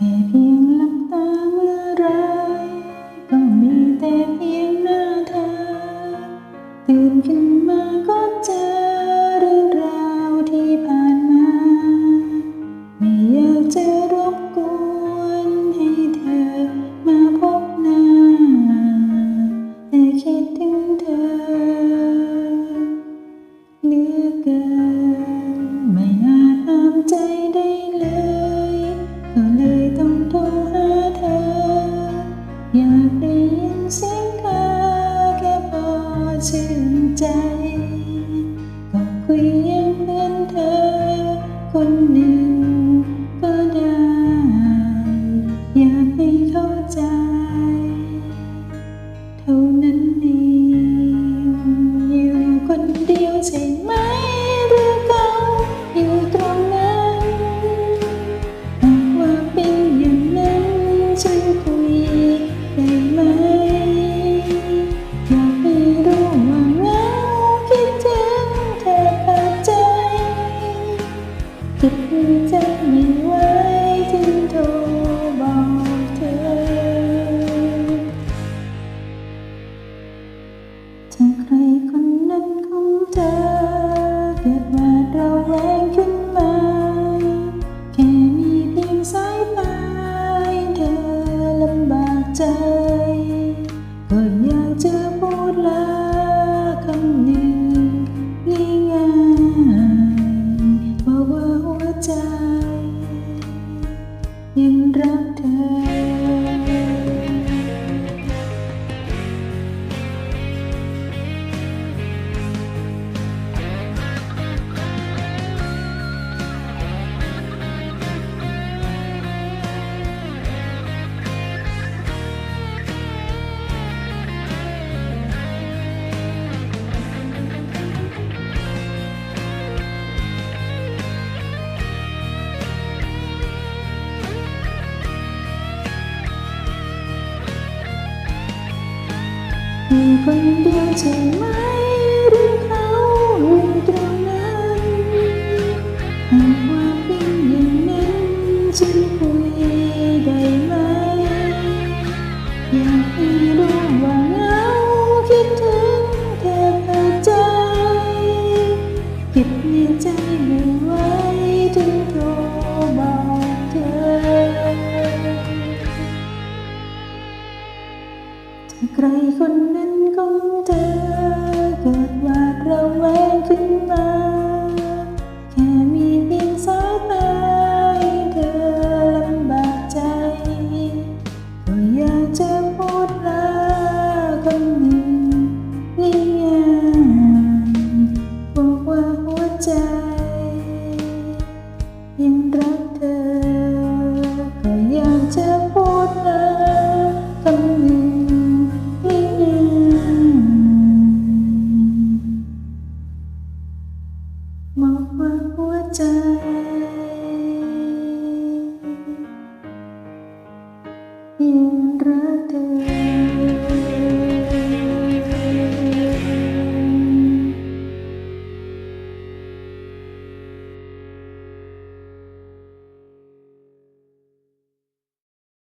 แค่เพียงลับตาเมื่อไรก็มีแต่เพียงหน้าเธอ ตื่นขึ้นมาก็เจอเรื่องราวที่ผ่านมา ไม่อยากจะรบกวนให้เธอมาพบหน้า แต่คิดถึงเธอเหลือเกิน ก็คุยยังเพื่อนเธอคนหนึ่งำบา อยู่คนเดียวใช่ไหมหรือเขาอยู่ตรงนั้นหากว่าเป็นอย่างนั้นฉันคุยได้ไหมอยากให้รู้ว่าเหงาคิดถึงเธอเปิดใจเก็บในใจไม่ ใครคนนั้นของเธอเกิดว่าเราแวงขึ้นมา แค่มีเพียงสายตาเธอลำบากใจ ก็อยากจะพูดลาคำหนึ่งง่ายๆบอกว่าหัวใจายๆบอกว่าหัวใจ